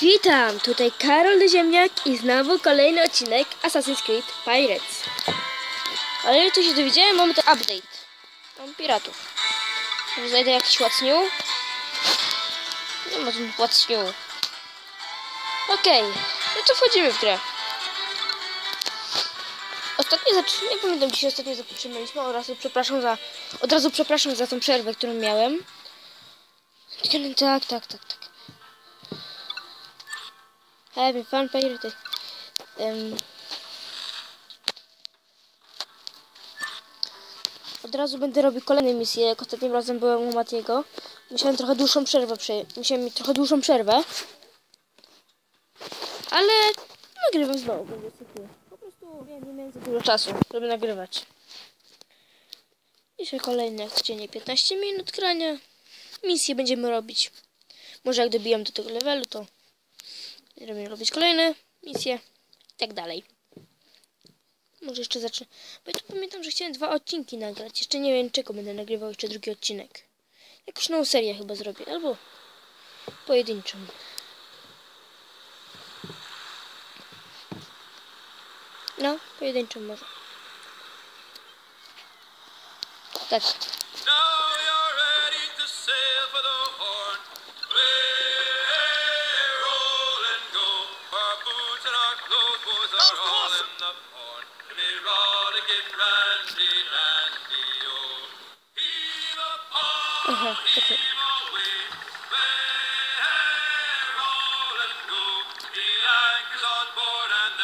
Witam, tutaj Karol Ziemniak i znowu kolejny odcinek Assassin's Creed Pirates. Ale tu się dowiedziałem, mamy to update. Mam piratów. Może znajdę jakiś łacniu? Nie ma tu łacniu. Okej, no to wchodzimy w grę. Ostatnio zaczynamy, nie pamiętam dzisiaj ostatnio zaczynaliśmy, od razu przepraszam za, od razu przepraszam za tą przerwę, którą miałem. Tak, tak, tak, tak. Having fun pirating. Um, od razu będę robił kolejne misje, jak ostatnim razem byłem u Matiego. Musiałem trochę dłuższą przerwę prze... Musiałem mieć trochę dłuższą przerwę. Ale nagrywam znowu, będzie cyklu. Po prostu wiem, nie miałem za dużo czasu, żeby nagrywać. Dzisiaj kolejne, codziennie 15 minut grania. Misje będziemy robić. Może jak dobijam do tego levelu, to Będziemy robić kolejne misje i tak dalej. Może jeszcze zacznę. Bo ja tu pamiętam, że chciałem dwa odcinki nagrać. Jeszcze nie wiem czego będę nagrywał jeszcze drugi odcinek. Jakąś nową serię chyba zrobię. Albo pojedynczą. No, pojedynczą może. Tak. Now you're ready to sail for the horn. Randy.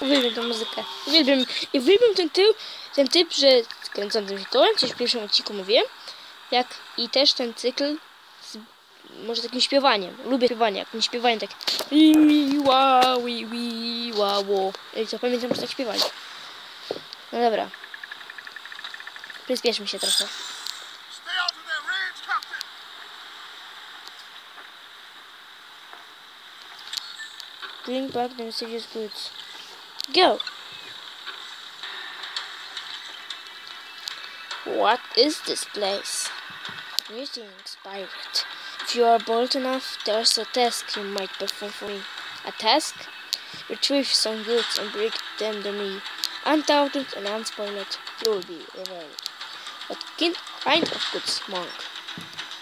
Uwielbiam tę muzykę. Uwielbiam. I uwielbiam ten typ, ten typ, że kręcącym tytułem, coś w pierwszym odcinku mówiłem, jak i też ten cykl z może takim śpiewaniem. Lubię śpiewanie, jak nie śpiewanie tak wi wa wi wi wa wo. I co pamiętam, że tak śpiewali. No dobra. Przyspieszmy się trochę. Stay out of their range, Captain! Bring back the mysterious goods. Go! What is this place? Greetings, pirate. If you are bold enough, there's a task you might perform for me. A task? Retrieve some goods and bring them to me. Undoubted and unspoiled, you will be rewarded. What kin- kind of goods, monk?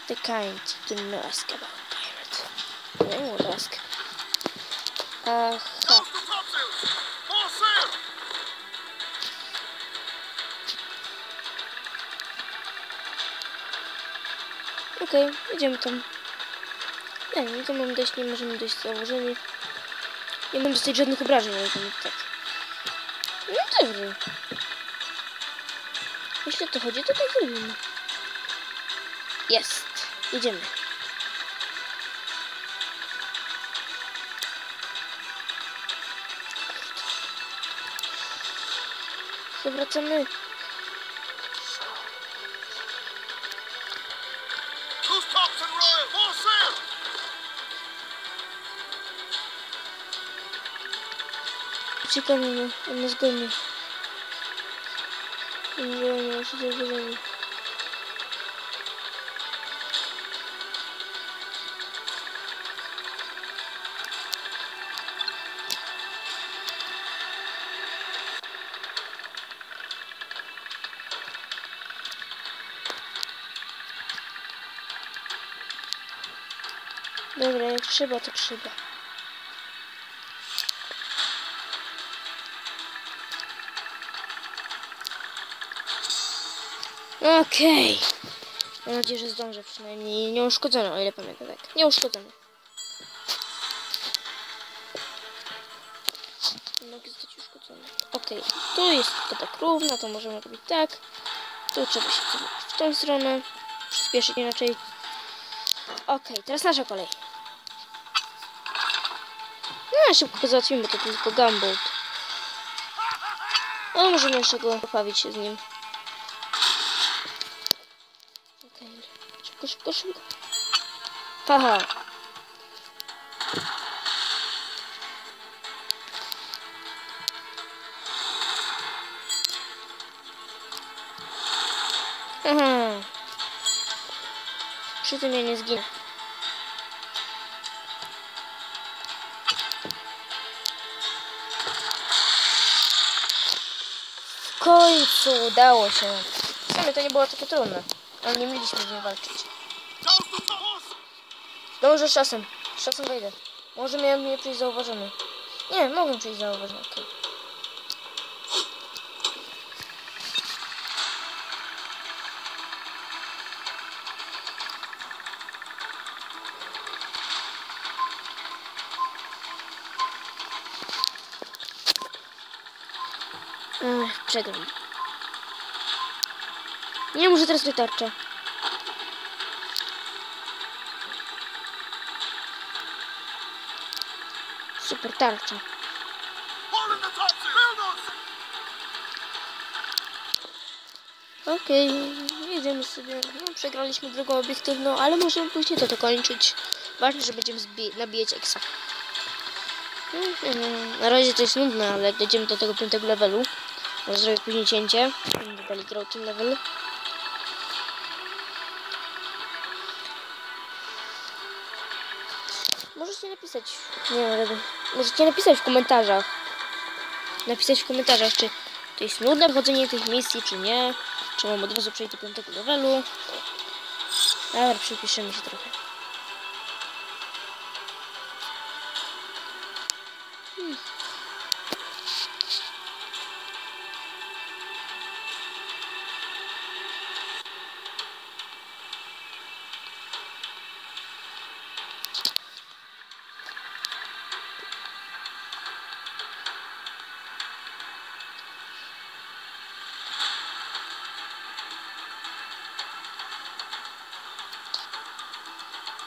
The kind do not ask about pirate. I won't ask. Aha. Okej, idziemy tam. Nie, nie, to mamy dojść, nie możemy dojść założeni. Nie możemy dostać żadnych obrażeń, ale to tak. No dobrze. Jeśli o to chodzi, to tak zrobimy. Jest. Idziemy. Sail! Uciekamy, no. On nas goni. Wiem, ja się zawiedzamy. Dobra, jak trzeba, to trzeba. Okej. Mam nadzieję, że zdążę przynajmniej nieuszkodzony, o ile pamiętam tak. Nieuszkodzony. Nie mogę zostać uszkodzony. Okej, tu jest to tak równo, to możemy robić tak. Tu trzeba się w tą stronę. Przyspieszyć inaczej. Okej, teraz nasza kolej. No, szybko załatwimy, to tylko gumboat. A możemy jeszcze go pobawić się z nim. Szybko, szybko, szybko. Haha. Aha. Przy tym ja nie zginę. W końcu udało się. W sumie to nie było takie trudne. Ale nie mieliśmy z czasem. Z czasem wejdę. Może miałem nie przyjść zauważony. Nie, mogłem przyjść zauważony. okej. Ech. Nie muszę teraz wytarcza. Super tarcza. Okej, jedziemy sobie. No, przegraliśmy drugą obiektywną, ale możemy później to dokończyć. Ważne, że będziemy nabijać expa. Mm, Na razie to jest nudne, ale dojdziemy do tego piątego levelu, zrobię później cięcie. Dalej grał tym level. Napisać, nie wiem, ale możecie napisać w komentarzach. Napisać w komentarzach, czy to jest nudne wchodzenie tych misji, czy nie. Czy mam od razu przejść do piątego levelu. Dobra, przypiszemy się trochę.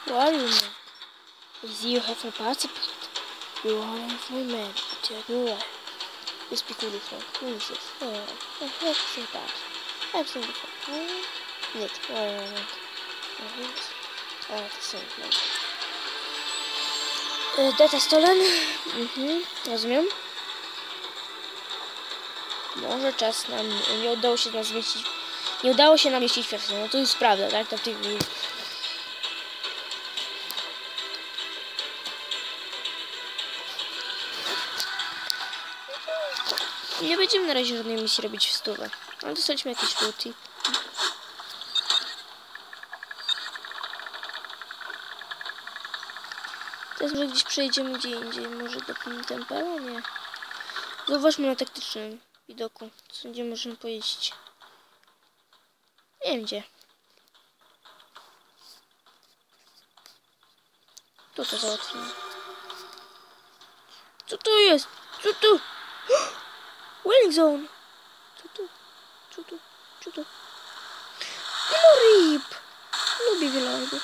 What do you you have a participant? You are a free man. Take me away. You speak frank. Who is this? Oh, I have to say that. I've seen before. Oh, Nick. Oh, I want. Oh, yes. I have to say no. E, Data stolen. Mhm, rozumiem. Może czas nam... Nie udało się nam zmieścić... Nie udało się nam mieścić wersję. No to jest prawda, tak? To w tej Nie będziemy na razie żadnej misji robić w stówę. Ale dostaliśmy jakieś luty. Teraz może gdzieś przejdziemy gdzie indziej. Może do Tempera? Nie. Zauważmy na taktycznym widoku. Co gdzie możemy pojeździć. Nie wiem gdzie. Tu to załatwimy. Co to jest? Co tu? Zone. Co tu? Co tu? Co tu? Wielorib! Lubię wieloryby.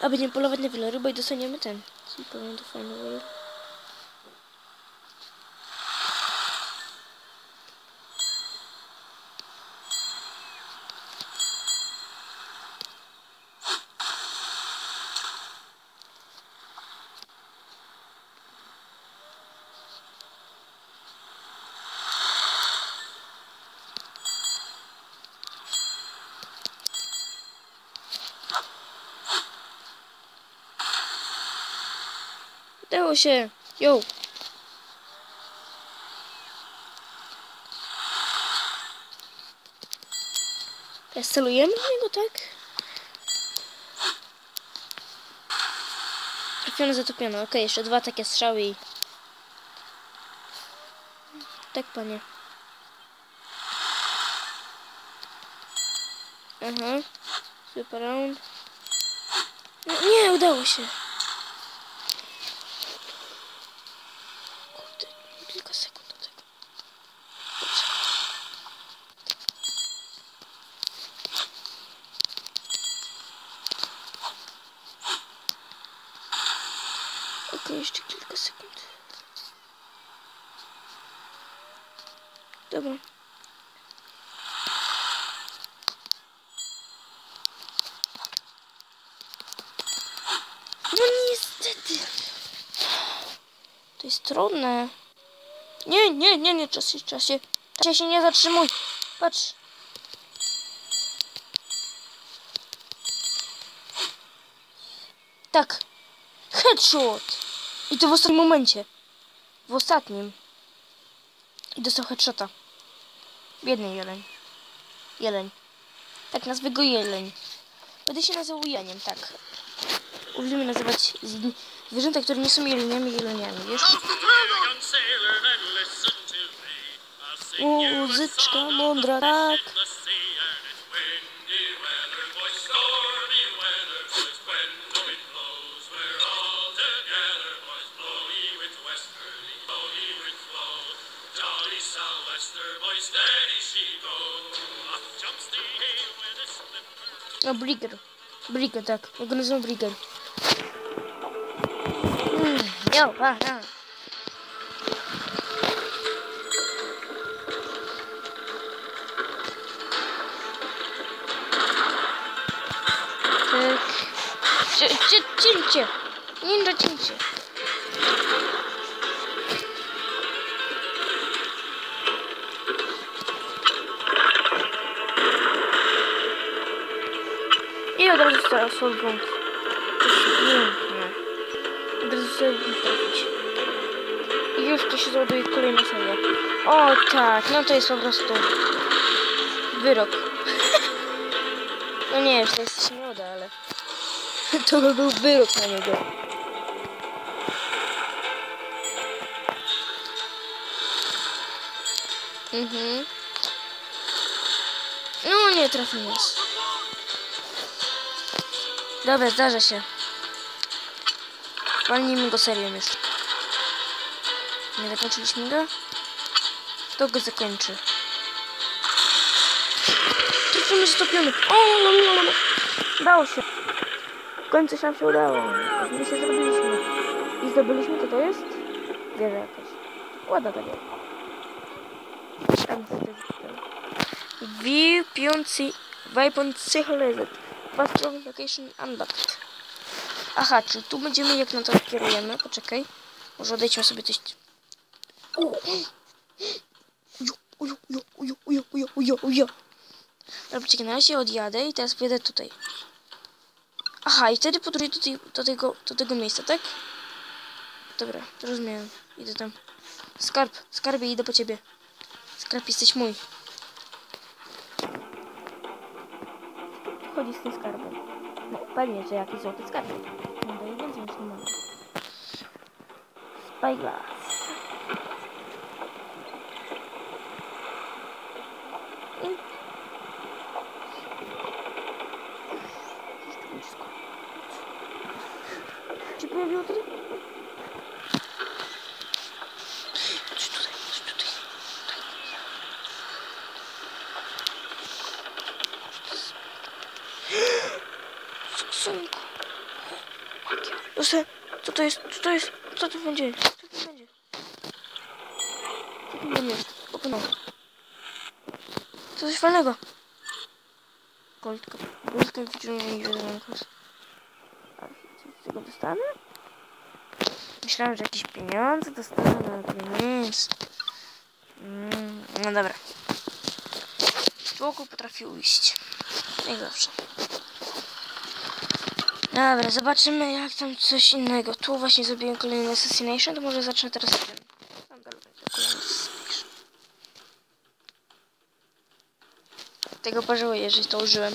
A będziemy polować na wieloryba i dostaniemy ten. Powiem to fajny wieloryb. Udało się. Teraz celujemy w niego, tak? Trafiony, zatopiony. Okej, jeszcze dwa takie strzały i... Tak, panie. Aha. Super round. No, nie, udało się. Dobra. No niestety. To jest trudne. Nie, nie, nie, nie, czas się, czas się. Czas się nie zatrzymuj. Patrz. Tak. Headshot. I to w ostatnim momencie. W ostatnim. I dostał headshota. Biedny jeleń. Jeleń. Tak, nazwę go jeleń. Będę się nazywał jeleniem, tak. Lubimy nazywać zwierzęta, które nie są jeleniami, jeleniami, wiesz? Young sailor, then slipper. No, Brigger. Brigger, tak. Ja go nazywam Brigger. Mm, jo, a, a. Tak. Solgą. To jest piękne. Od razu sobie trafić. I już to się załaduje kolejna seria. O tak, no to jest po prostu wyrok. No nie, już to jest śmioda, ale to by był wyrok na niego. Mhm. No nie trafił nas. Dobra, zdarza się. Walnijmy go serią już. Nie zakończyliśmy go? Kto go zakończy? Trafimy stopiony. O, no, no, no, no. Udało się. W końcu nam się udało. My się zrobiliśmy. I zdobyliśmy, co to jest? Wieża jakaś. Ładna ta wieża. Tam to. View piący Weapon Cyclized. Travel Location Unlocked. Aha, czy tu będziemy, jak na to kierujemy? Poczekaj. Może odejdźmy sobie coś... Dobra, poczekaj, na razie odjadę i teraz pojadę tutaj. Aha, i wtedy podróżuję do, tej, do, tego, do tego miejsca, tak? Dobra, rozumiem. Idę tam. Skarb, skarbie, idę po ciebie. Skarb, jesteś mój. Że jakiś złoty skarb. No daje więcej niż nie mamy. Spyglass. I... Jeszcze blisko. Czy pojawiło tutaj? Proszę, co to jest? Co to jest? Co to będzie? Co to będzie? Co to będzie? Co coś fajnego? Goldka. Goldka wyciągnie i konkurs. A co z tego dostanę? Myślałem, że jakieś pieniądze dostanę, ale to nic. Mm, no dobra. Spoko potrafi ujść. Jak zawsze. Dobra, zobaczymy jak tam coś innego. Tu właśnie zrobiłem kolejny Assassination, to może zacznę teraz Assassination. Tego pożałuję, jeżeli to użyłem.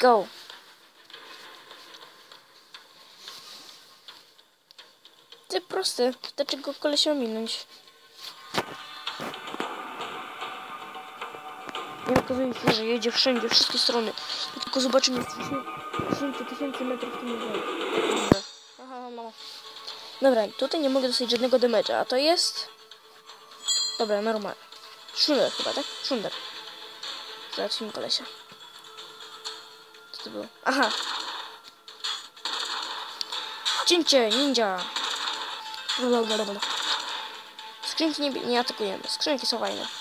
Go! Ty prosty, dlaczego kolesia minąć? Nie okazuje się, że jedzie wszędzie, wszystkie strony. Tylko zobaczymy 10 tysięcy metrów tym. Dobra. Aha, no. Dobra, tutaj nie mogę dostać żadnego damage'a, a to jest... Dobra, normalnie. Szunder chyba, tak? Szunder. Zobaczmy kolesia. Co to było? Aha. Cięcie, ninja. Skrzynki nie, nie atakujemy. Skrzynki są fajne.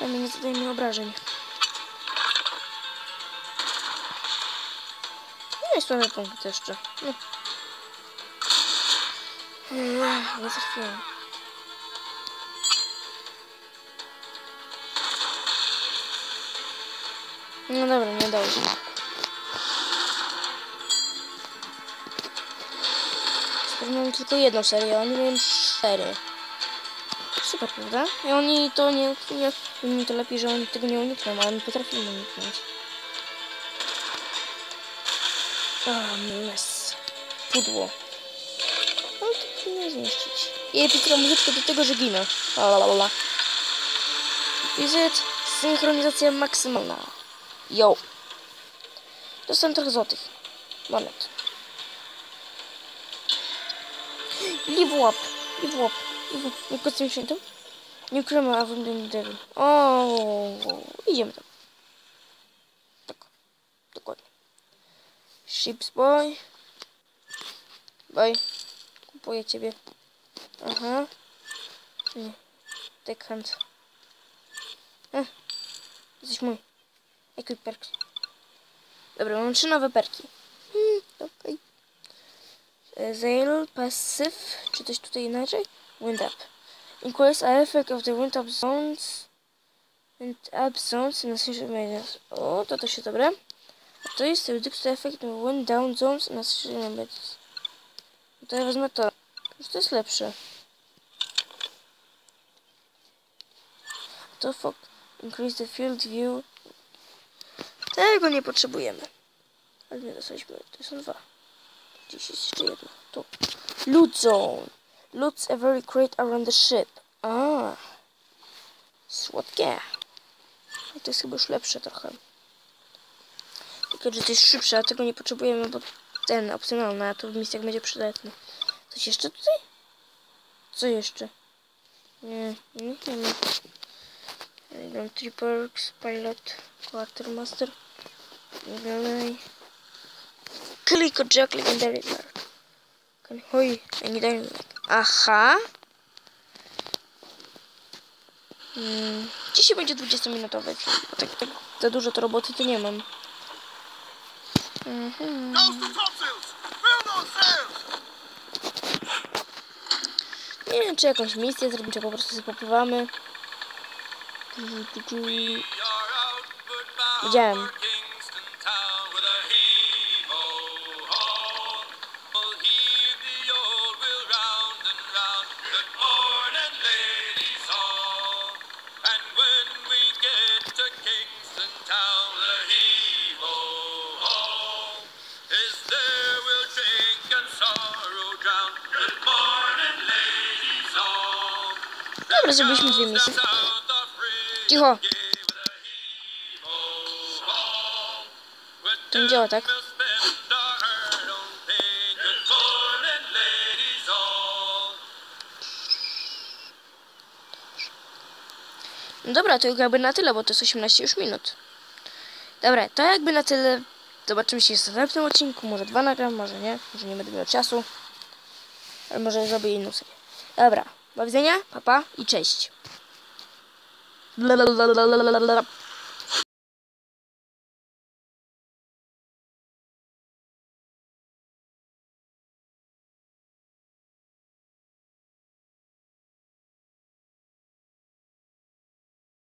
Ale nie zadajemy obrażeń. No i słabe punkty jeszcze. No. Nie, trafiłem. No dobra, nie dało się. Mam tylko jedną serię, a oni mają cztery. Super, prawda? I oni to nie, nie oni to lepiej, że oni tego nie unikną, ale my potrafimy uniknąć. O, mes. Pudło. Ale to nie zniszczyć. I epicka muzyczka do tego, że ginę. Lalalala. Wizyt, synchronizacja maksymalna. Yo. Dostałem trochę złotych. Monet. Leave łap. Leave łap. Nie kocem się tam? Nie ukrymy, a wam devil. O, idziemy tam. Tak. Dokładnie. Ships boy. Bye. Kupuję ciebie. Aha. Nie. Take hand. Eh. Jesteś mój. Equip perks. Dobra, mam trzy nowe perki. Hmm. Okay. Zail, passive, czy coś tutaj inaczej? Wind up. Increase our effect of the wind up zones. Wind up zones in a single measures. O, to to się dobre. A to jest reduce the effect of wind down zones in a single measures. To ja wezmę to. Już to jest lepsze. To fuck. Increase the field view. Tego nie potrzebujemy. Ale nie dostaliśmy. To są dwa. Gdzieś jest jeszcze jedno. Tu. Loot zone. Loots every crate around the ship. A. Słodkie. To jest chyba już lepsze trochę. Tylko, że to jest szybsze, a tego nie potrzebujemy, bo ten opcjonalny, a to w misjach będzie przydatny. Coś jeszcze tutaj? Co jeszcze? Nie, nie, nie ma. Idą three perks, pilot, quartermaster. I dalej. Click jack legendary mark. Hoj, nie daj mi. Aha. Hmm. Dzisiaj będzie 20-minutowy film, bo tak, tak za dużo to roboty to nie mam. Mhm. Nie wiem, czy jakąś misję zrobimy, czy po prostu sobie popływamy. Tu, tu, tu. Widziałem. Zrobiliśmy dwie misje. Cicho. To nie działa tak. No dobra, to jakby na tyle, bo to jest 18 już minut. Dobra, to jakby na tyle. Zobaczymy się w następnym odcinku. Może dwa nagram, może nie. Może nie będę miał czasu. Ale może zrobię inną serię. Dobra, do widzenia, papa i cześć.